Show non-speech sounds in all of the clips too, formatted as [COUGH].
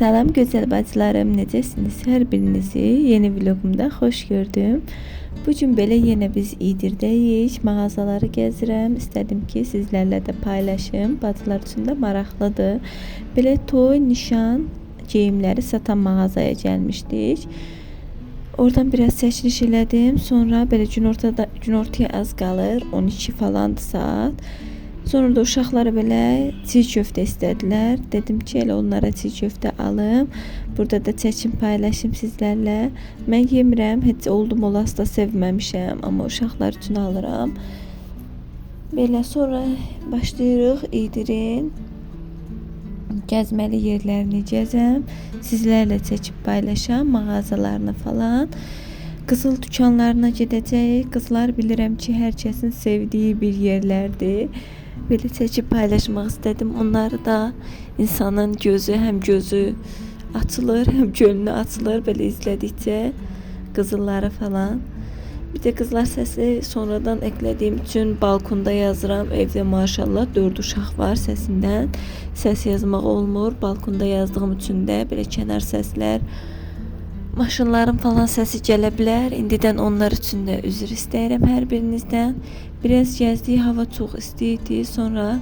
Salam güzel bacılarım, necəsiniz? Hər birinizi yeni vlogumda xoş gördüm. Bu gün belə yenə biz İdirdəyik, mağazaları gəzirəm. İstədim ki, sizlərlə də paylaşım. Bacılar üçün də maraqlıdır. Belə toy, nişan geyimləri satan mağazaya gəlmişdik. Oradan biraz çəkiliş elədim. Sonra belə günortada günortaya az qalır. 12 falandı saat. Sonra da uşaqlara belə çiğ köftə istədilər. Dedim ki, elə onlara çiğ köftə alım. Burada da çəkim paylaşım sizlərlə. Mən yemirəm, heç oldum olası da sevməmişəm, amma uşaqlar üçün alıram. Belə sonra başlayırıq İdirin gəzməli yerlərini gəzəm. Sizlərlə çəkib paylaşam mağazalarını falan. Qızıl dükanlarına gedəcəyik. Qızlar bilirəm ki, hər kəsin sevdiyi bir yerlərdir. Belə çəkib paylaşmaq istədim. Onları da insanın gözü həm gözü açılır, həm gönlü açılır belə izlədikcə qızılları falan. Bir də qızlar səsi sonradan eklədiyim üçün balkonda yazıram. Evdə maşallah 4 uşaq var səsindən. Səs yazmaq olmur. Balkonda yazdığım üçün də belə kənar səslər Maşınların falan səsi gələ bilər. İndidən onlar üçün də üzr istəyirəm hər birinizdən. Biraz gəzdik, hava çox isti idi. Sonra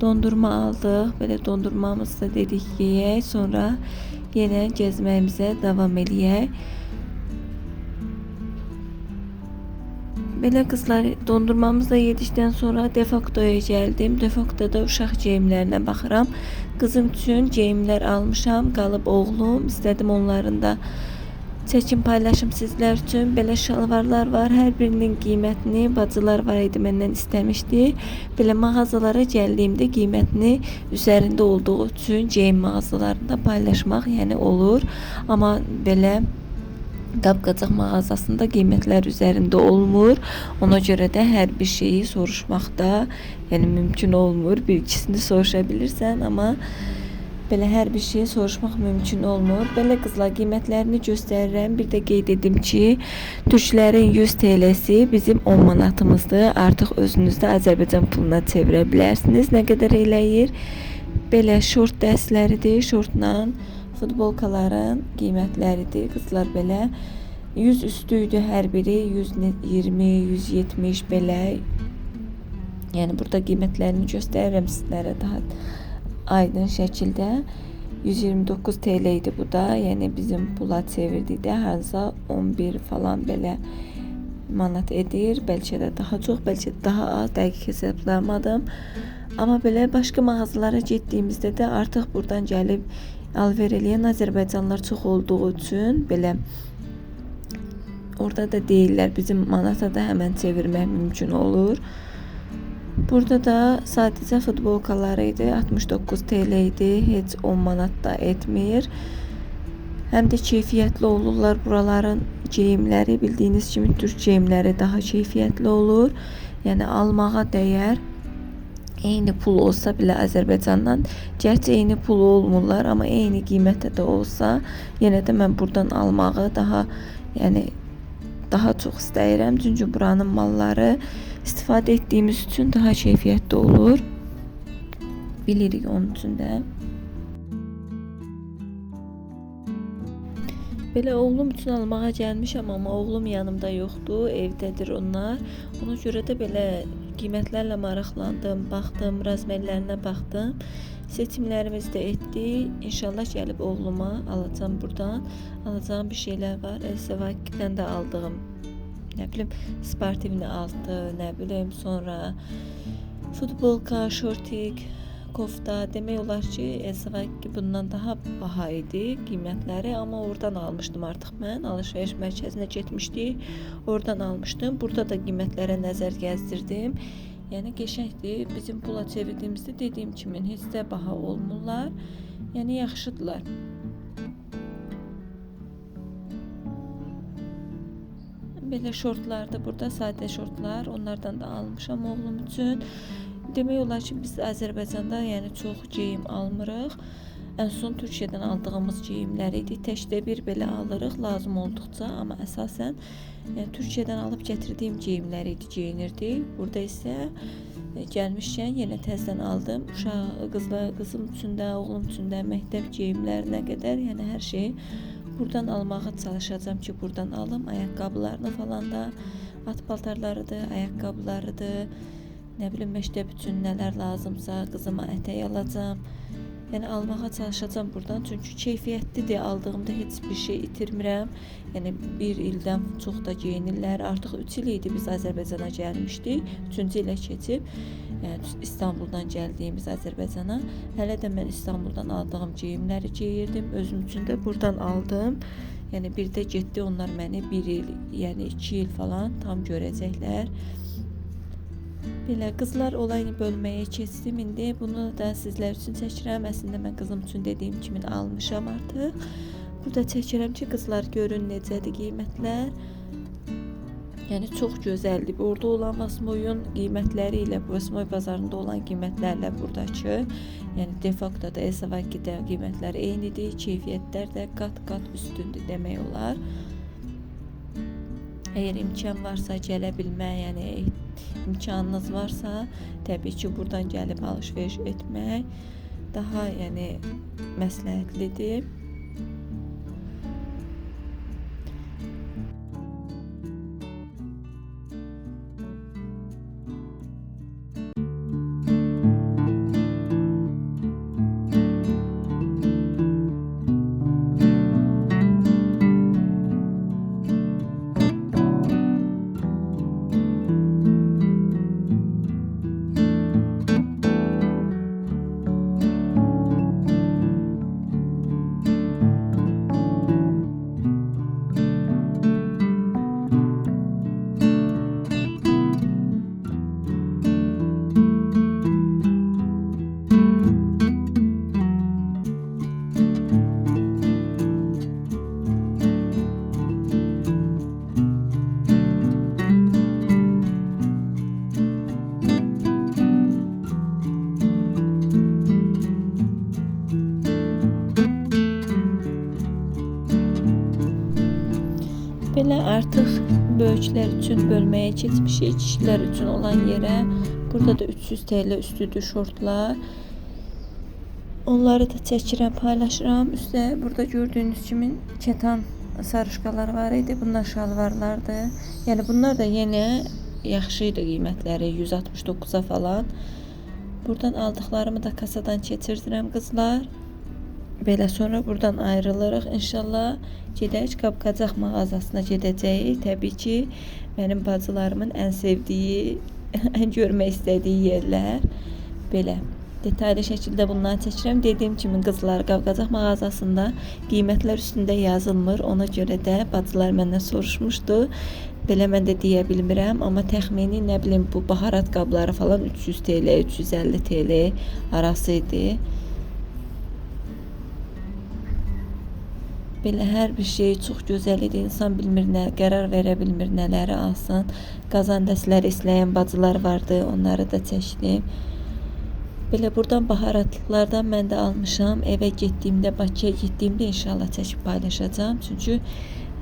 dondurma aldıq. Belə dondurmamızı da dedik yeyək. Sonra yenə gəzməyimizə davam eləyək. Belə qızlar dondurmamızı da yedikdən sonra defaktoya gəldim. Defaktoda uşaq geyimlərinə baxıram. Qızım üçün geyimlər almışam. Qalıb oğlum. İstədim onların da Çəkim paylaşım sizlər üçün belə şalvarlar var. Hər birinin qiymətini bacılar var idi məndən istəmişdi. Belə mağazalara gəldiyimdə qiymətini üzərində olduğu üçün geyim mağazalarında paylaşmaq yəni olur. Amma belə Qapqacaq mağazasında qiymətlər üzərində olmur. Ona görə də hər bir şeyi soruşmaqda, yəni mümkün olmur. Bir ikisini soruşa bilirsən, amma Belə hər bir şeyi soruşmaq mümkün olmur. Belə qızlar qiymətlərini göstərirəm. Bir də qeyd edim ki, türklərin 100 TL'si bizim 10 manatımızdır. Artıq özünüzdə Azərbaycan puluna çevirə bilərsiniz. Nə qədər eləyir? Belə şort dəstləridir. Şortla futbolkaların qiymətləridir. Qızlar belə 100 üstü idi hər biri. 120, 170 belə. Yəni burada qiymətlərini göstərirəm sizlərə daha aydın şəkildə 129 TL idi bu da. Yəni bizim pula çevirdikdə harca 11 falan belə manat edir. Bəlkə də daha çox, bəlkə də daha az dəqiq hesablamadım. Amma belə başqa mağazalara getdiyimizdə də artıq buradan gəlib alver eləyən Azərbaycanlılar çox olduğu üçün belə orada da deyirlər bizim manata da həmən çevirmək mümkün olur. Burada da sadəcə futbolkaları idi. 69 TL idi. Heç 10 manat da etmir. Həm də keyfiyyətli olurlar buraların geyimləri. Bildiyiniz kimi türk geyimləri daha keyfiyyətli olur. Yəni almağa dəyər. Eyni pul olsa belə Azərbaycandan, gerçi eyni pul olmurlar, amma eyni qiymətdə də olsa, yenə də mən buradan almağı daha, yəni daha çox istəyirəm. Çünki buranın malları istifadə etdiyimiz üçün daha keyfiyyətli olur. Bilirik onun üçün də. Belə oğlum üçün almağa gəlmişəm, amma oğlum yanımda yoxdur, evdədir onlar. Ona görə də belə qiymətlərlə maraqlandım, baxdım, razmərlərinə baxdım. Seçimlərimizi də etdik. İnşallah gəlib oğluma alacağam buradan. Alacağım bir şeylər var. Elsevakdən də aldığım ne bileyim sportivni altı, ne bileyim sonra futbolka, şortik, kofta demək olar ki, Elsevaki bundan daha baha idi qiymətləri, amma oradan almışdım artıq mən. Alış-veriş mərkəzinə getmişdik. Oradan almışdım. Burada da qiymətlərə nəzər gəzdirdim. Yəni qəşəngdir. Bizim pula çevirdiyimizdə dediyim kimi heç də baha olmurlar. Yəni yaxşıdırlar. Belə şortlar da burada sadə şortlar. Onlardan da almışam oğlum üçün. Demək olar ki, biz Azərbaycanda yəni çox geyim almırıq. Ən son Türkiyədən aldığımız geyimlər idi. Təkdə bir belə alırıq lazım olduqca, amma əsasən yəni, Türkiyədən alıb gətirdiyim geyimlər idi, geyinirdik. Burada isə E, Gəlmişkən yenə təzədən aldım. Uşaq qızlar, qızım üçün də, oğlum üçün də məktəb geyimlərinə qədər, yəni hər şeyi buradan almağa çalışacağam ki, buradan alım. Ayaqqabılarını falan da, at paltarlarıdır, ayaqqabılarıdır. Nə bilim məktəb üçün nələr lazımsa qızıma ətək alacağam. Yəni almağa çalışacağam buradan. Çünki keyfiyyətlidir. Aldığımda heç bir şey itirmirəm. Yəni bir ildən çox da geyinirlər. Artıq 3 il idi biz Azərbaycana gəlmişdik. 3-cü ilə keçib İstanbuldan gəldiyimiz Azərbaycana. Hələ də mən İstanbuldan aldığım geyimləri geyirdim. Özüm üçün də buradan aldım. Yəni bir də getdi onlar məni 1 il, yəni 2 il falan tam görəcəklər. Belə qızlar olay bölməyə keçdim indi. Bunu da sizlər üçün çəkirəm. Əslində mən qızım üçün dediyim kimi almışam artıq. Burada çəkirəm ki, qızlar görün necədir qiymətlər. Yəni çox gözəldir. Burada olan Vasmoyun qiymətləri ilə Vasmoy bazarında olan qiymətlərlə buradakı, yəni Defacto-da, Esavaki'də qiymətlər eynidir, keyfiyyətlər də qat-qat üstündür demək olar. Eğer imkan varsa gələ bilmək, yəni imkanınız varsa, təbii ki, buradan gəlib alış-veriş etmək daha yəni məsləhətlidir. Keçmişik. Kişilər üçün olan yerə. Burada da 300 TL üstüdür şortlar. Onları da çəkirəm, paylaşıram. Üstə burada gördüyünüz kimi ketan sarışqalar var idi. Bunlar şalvarlardır. Yəni bunlar da yenə yaxşı idi qiymətləri 169-a falan. Buradan aldıqlarımı da kasadan keçirdirəm qızlar. Belə sonra buradan ayrılırıq. İnşallah gedək Qapqacaq mağazasına gedəcəyik. Təbii ki, mənim bacılarımın ən sevdiyi, [LAUGHS] ən görmək istədiyi yerlər. Belə detaylı şəkildə bunları çəkirəm. Dediyim kimi qızlar Qapqacaq mağazasında qiymətlər üstündə yazılmır. Ona görə də bacılar məndən soruşmuşdu. Belə mən də deyə bilmirəm, amma təxmini nə bilim bu baharat qabları falan 300 TL, 350 TL arası idi. Belə hər bir şey çox gözəl idi. İnsan bilmir nə, qərar verə bilmir nələri alsın. Qazan dəstləri istəyən bacılar vardı, onları da çəkdim. Belə buradan baharatlıqlardan mən də almışam. Evə getdiyimdə, Bakıya getdiyimdə inşallah çəkib paylaşacağam. Çünki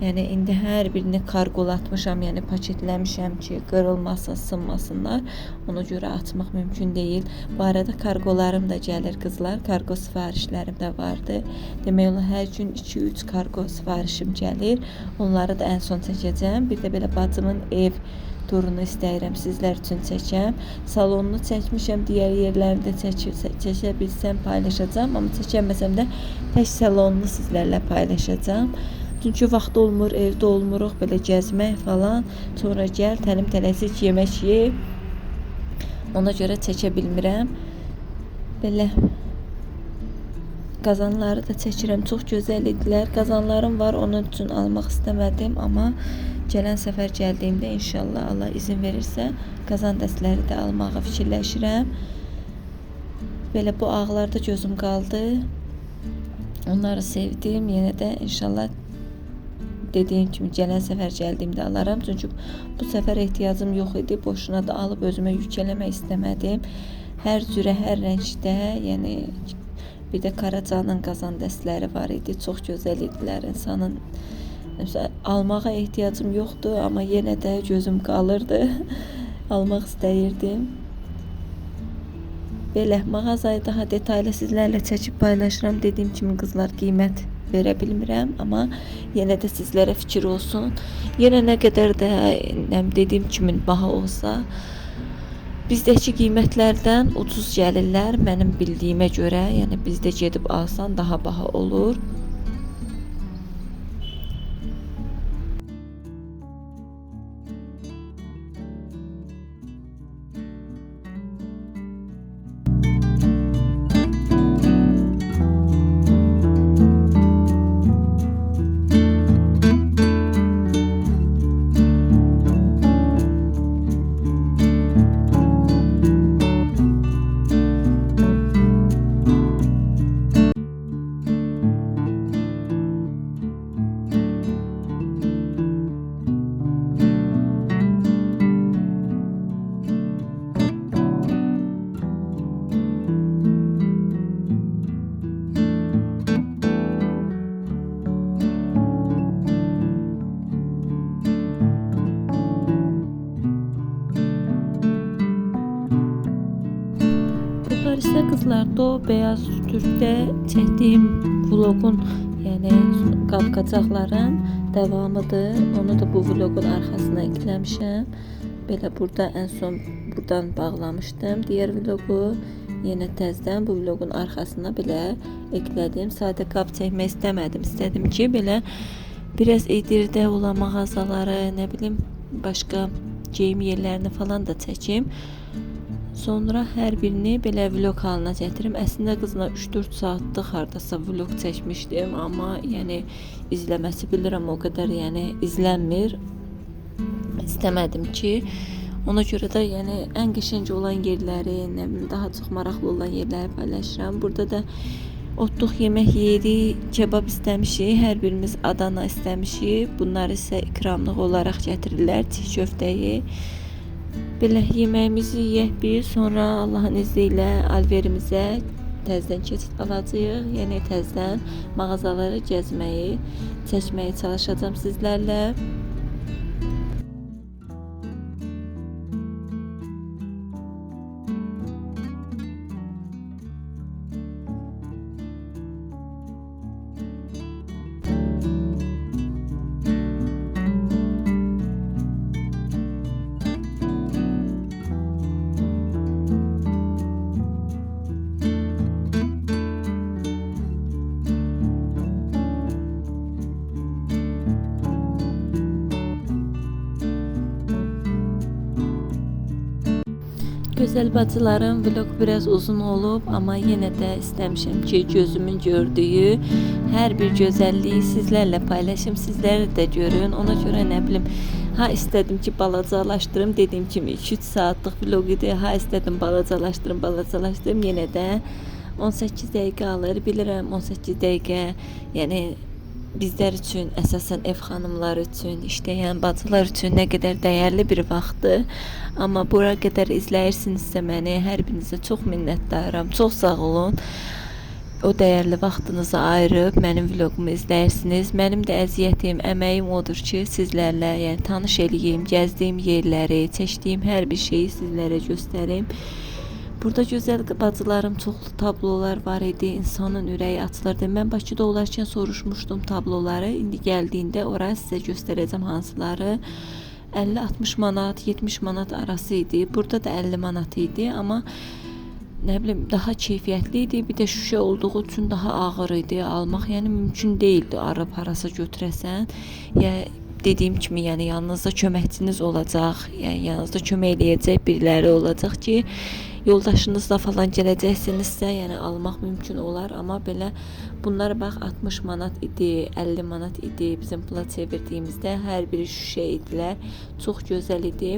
Yəni indi hər birini kargolatmışam, yəni paketləmişəm ki, qırılmasın, sınmasınlar. Ona görə atmaq mümkün deyil. Bu arada kargolarım da gəlir qızlar. Kargo sifarişlərim də vardı. Demək olar hər gün 2-3 kargo sifarişim gəlir. Onları da ən son çəkəcəm. Bir də belə bacımın ev turunu istəyirəm sizlər üçün çəkəm. Salonunu çəkmişəm, digər yerlərini də çəkir, çəkə bilsəm paylaşacağam, amma çəkəməsəm də tək salonunu sizlərlə paylaşacağam. Çünki vaxt olmur, evdə olmuruq, belə gəzmək falan. Sonra gəl, təlim tələsik yemək ye. Ona görə çəkə bilmirəm. Belə qazanları da çəkirəm. Çox gözəl idilər. Qazanlarım var, onun üçün almaq istəmədim, amma gələn səfər gəldiyimdə inşallah Allah izin verirsə, qazan dəstləri də almağı fikirləşirəm. Belə bu ağlarda gözüm qaldı. Onları sevdim. Yenə də inşallah dediyim kimi gələn səfər gəldiyimdə alaram. Çünki bu səfər ehtiyacım yox idi. Boşuna da alıb özümə yük eləmək istəmədim. Hər cürə, hər rəngdə, yəni bir də Karacanın qazan dəstləri var idi. Çox gözəl idilər. İnsanın məsələn almağa ehtiyacım yoxdur, amma yenə də gözüm qalırdı. [LAUGHS] Almaq istəyirdim. Belə mağazayı daha detaylı sizlərlə çəkib paylaşıram. Dediyim kimi qızlar qiymət verə bilmirəm, amma yenə də sizlərə fikir olsun. Yenə nə qədər də nə dediyim kimi baha olsa, bizdəki qiymətlərdən ucuz gəlirlər mənim bildiyimə görə. Yəni bizdə gedib alsan daha baha olur. İse kızlar Doğu Beyaz Türk'te çektiğim vlogun yani qapqacaqların devamıdır. Onu da bu vlogun arxasına eklemişim. Belə burada en son buradan bağlamışdım. Diğer vlogu yenə təzədən bu vlogun arxasına belə ekledim. Sadə qap çəkmək istəmədim. İstədim ki, belə biraz Edirdə olan mağazaları, nə bilim, başqa geyim yerlərini falan da çəkim. Sonra hər birini belə vlog halına gətirim. Əslində qızla 3-4 saatlıq hardasa vlog çəkmişdim, amma yəni izləməsi bilirəm o qədər yəni izlənmir. İstəmədim ki, ona görə də yəni ən qəşəng olan yerləri, nə bilim daha çox maraqlı olan yerləri paylaşıram. Burada da otluq yemək yeyirik, kebab istəmişik, hər birimiz Adana istəmişik. Bunlar isə ikramlıq olaraq gətirirlər, çiğ köftəyi. Belə yeməyimizi yeyək bir, sonra Allahın izni ilə alverimizə təzədən keçid alacağıq. Yəni təzədən mağazaları gəzməyi, çəkməyə çalışacağam sizlərlə. Gözəl bacılarım, vlog biraz uzun olub, amma yenə də istəmişəm ki, gözümün gördüyü hər bir gözəlliyi sizlərlə paylaşım, sizlər də görün. Ona görə nə bilim, ha istədim ki, balacalaşdırım, dediyim kimi 2-3 saatlıq vlog idi. Ha istədim balacalaşdırım, balacalaşdırım, yenə də 18 dəqiqə alır. Bilirəm 18 dəqiqə, yəni bizlər üçün, əsasən ev xanımları üçün, işləyən bacılar üçün nə qədər dəyərli bir vaxtdır. Amma bura qədər izləyirsinizsə məni, hər birinizə çox minnətdaram. Çox sağ olun. O dəyərli vaxtınızı ayırıb mənim vloqumu izləyirsiniz. Mənim də əziyyətim, əməyim odur ki, sizlərlə, yəni tanış eləyim, gəzdiyim yerləri, çəkdiyim hər bir şeyi sizlərə göstərim. Burada gözəl bacılarım çoxlu tablolar var idi. İnsanın ürəyi açılırdı. Mən Bakıda olarkən soruşmuşdum tabloları. İndi gəldiyində ora sizə göstərəcəm hansıları. 50-60 manat, 70 manat arası idi. Burada da 50 manat idi, amma nə bilim daha keyfiyyətli idi. Bir də şüşə olduğu üçün daha ağır idi almaq. Yəni mümkün değildi arab harasa götürəsən. Ya dediyim kimi, yəni yanınızda köməkçiniz olacaq, yəni yanınızda kömək eləyəcək biriləri olacaq ki, yoldaşınızla falan gələcəksinizsə, yəni almaq mümkün olar, amma belə bunlar bax 60 manat idi, 50 manat idi bizim pula çevirdiyimizdə hər biri şüşə idilər. Çox gözəl idi.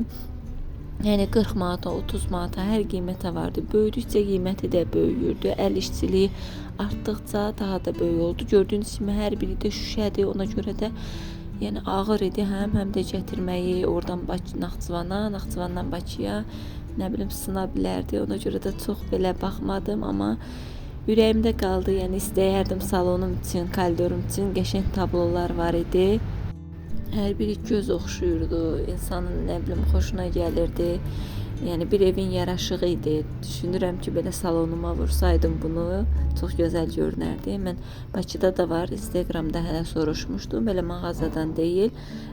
Yəni 40 manata, 30 manata hər qiymətə vardı. Böyüdükcə qiyməti də böyüyürdü. Əl işçiliyi artdıqca daha da böyük oldu. Gördüyünüz kimi hər biri də şüşədir. Ona görə də yəni ağır idi həm, həm də gətirməyi oradan Bakı Naxçıvana, Naxçıvandan Bakıya nə bilim sına bilərdi. Ona görə də çox belə baxmadım, amma ürəyimdə qaldı. Yəni istəyərdim salonum üçün, koridorum üçün qəşəng tablolar var idi. Hər biri göz oxşuyurdu. İnsanın nə bilim xoşuna gəlirdi. Yəni bir evin yaraşığı idi. Düşünürəm ki, belə salonuma vursaydım bunu, çox gözəl görünərdi. Mən Bakıda da var, Instagramda hələ soruşmuşdum. Belə mağazadan deyil.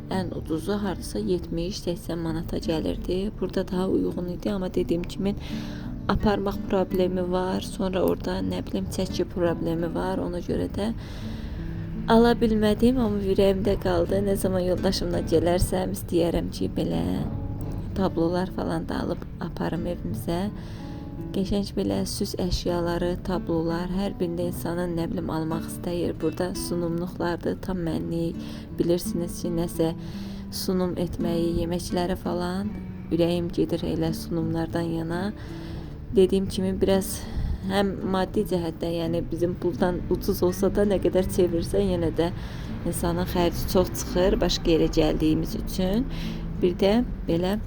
Ən uduzu hardasa 70-80 manata gəlirdi. Burada daha uyğun idi, amma dediyim kimi aparmaq problemi var. Sonra orada nə bilim çəki problemi var. Ona görə də ala bilmədim, amma ürəyimdə qaldı. Nə zaman yoldaşımla gələrsəm istəyərəm ki, belə tablolar falan da alıb aparım evimizə. Qəşəng belə süs əşyaları, tablolar, hər birində insanın nə bilim almaq istəyir. Burada sunumluqlardır, tam mənlik. Bilirsiniz ki, nəsə sunum etməyi, yeməkləri falan ürəyim gedir elə sunumlardan yana. Dediyim kimi biraz həm maddi cəhətdən, yəni bizim puldan ucuz olsa da nə qədər çevirsən yenə də insanın xərci çox çıxır başqa yerə gəldiyimiz üçün. Bir də belə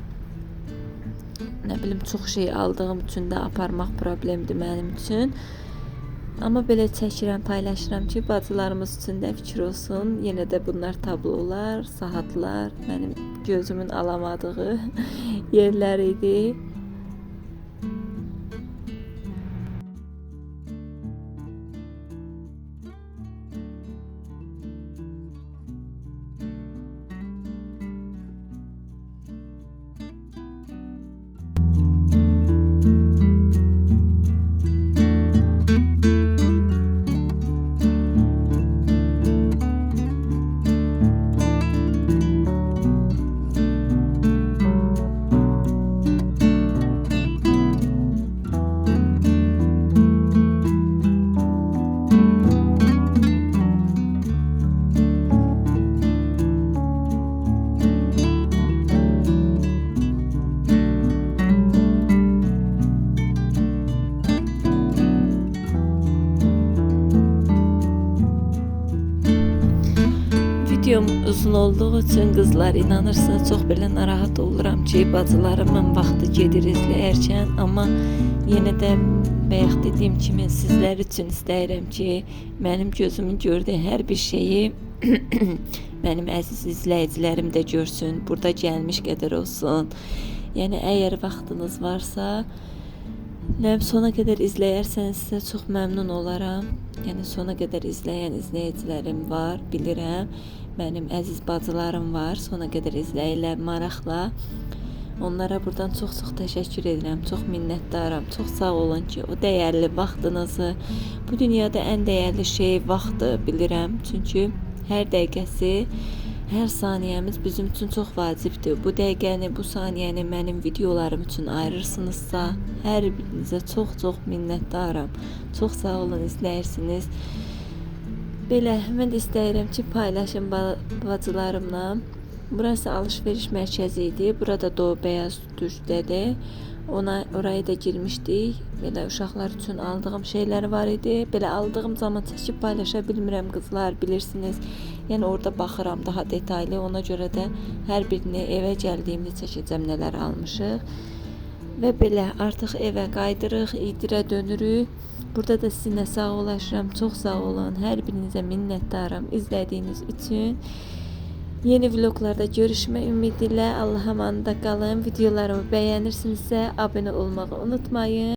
nə bilim çox şey aldığım üçün də aparmaq problemdir mənim üçün. Amma belə çəkirəm, paylaşıram ki, bacılarımız üçün də fikir olsun. Yenə də bunlar tablolar, saatlar mənim gözümün alamadığı [LAUGHS] yerlər idi. Videom uzun olduğu üçün qızlar inanırsınız çox belə narahat oluram ki, bacılarımın vaxtı gedir izləyərkən, amma yenə də bayaq dediyim kimi sizlər üçün istəyirəm ki, mənim gözümün gördüyü hər bir şeyi [CLEARS THROAT] mənim əziz izləyicilərim də görsün, burada gəlmiş qədər olsun. Yəni əgər vaxtınız varsa, Nəm sona qədər izləyərsəniz sizə çox məmnun olaram. Yəni sona qədər izləyən izləyicilərim var, bilirəm. Mənim əziz bacılarım var, sona qədər izləyirlər maraqla. Onlara buradan çox-çox təşəkkür edirəm. Çox minnətdaram. Çox sağ olun ki, o dəyərli vaxtınızı, bu dünyada ən dəyərli şey vaxtdır, bilirəm. Çünki hər dəqiqəsi, hər saniyəmiz bizim üçün çox vacibdir. Bu dəqiqəni, bu saniyəni mənim videolarım üçün ayırırsınızsa, hər birinizə çox-çox minnətdaram. Çox sağ olun izləyirsiniz. Belə mən də istəyirəm ki, paylaşım ba- bacılarımla. Burası alış-veriş mərkəzi idi. Burada Doğu Bəyaz Türkdədir. Ona oraya da girmişdik. Belə uşaqlar üçün aldığım şeylər var idi. Belə aldığım zaman çəkib paylaşa bilmirəm qızlar, bilirsiniz. Yəni orada baxıram daha detallı. Ona görə də hər birini evə gəldiyimdə çəkəcəm nələr almışıq. Və belə artıq evə qayıdırıq, İdirə dönürük. Burada da sizinlə sağollaşıram. Çox sağ olun. Hər birinizə minnətdaram izlədiyiniz üçün. Yeni vloglarda görüşmək ümidi ilə Allah'a emanet qalın. Videolarımı bəyənirsinizsə abunə olmağı unutmayın.